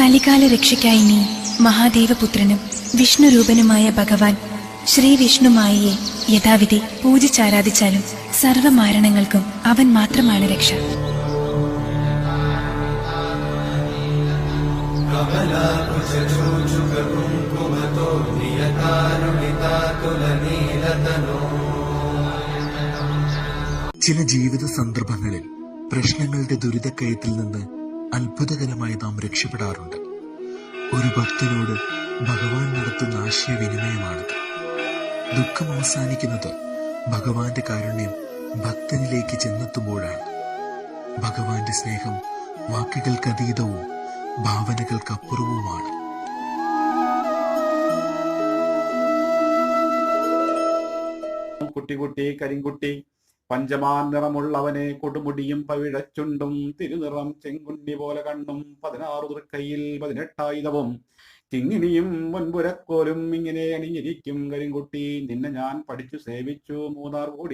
കലികാല രക്ഷയ്ക്കായി നീ മഹാദേവപുത്രനും വിഷ്ണുരൂപനുമായ ഭഗവാൻ ശ്രീ വിഷ്ണുമായയെ യഥാവിധി പൂജിച്ചാരാധിച്ചാലും സർവമാരണങ്ങൾക്കും അവൻ മാത്രമാണ് രക്ഷ. ചില ജീവിത സന്ദർഭങ്ങളിൽ പ്രശ്നങ്ങളുടെ ദുരിതക്കയത്തിൽ നിന്ന് അത്ഭുതകരമായി നാം രക്ഷപ്പെടാറുണ്ട്. ഒരു ഭക്തനോട് ഭഗവാൻ നടത്തുന്ന ആശയവിനിമയമാണിത്. ദുഃഖം അവസാനിക്കുന്നത് ഭഗവാന്റെ കാരുണ്യം ഭക്തനിലേക്ക് ചെന്നെത്തുമ്പോഴാണ്. ഭഗവാന്റെ സ്നേഹം വാക്കുകൾക്കതീതവും ഭാവനകൾക്കപ്പുറവുമാണ്. കുട്ടി കുട്ടി കരിങ്കുട്ടി പഞ്ചമാൻ നിറമുള്ളവനെ കൊടുമുടിയും പവിഴച്ചുണ്ടും തിരുനിറം ചെങ്കുണ്ടി പോലെ കണ്ണും പതിനാറു തൃക്കൈയിൽ പതിനെട്ടായുധവും. കിങ്ങിണിയും മുൻപുരക്കോലും ഇങ്ങനെ അണിഞ്ഞിരിക്കും കരിങ്കുട്ടി. നിന്നെ ഞാൻ പഠിച്ചു സേവിച്ചു മൂന്നാർ കൂടിയ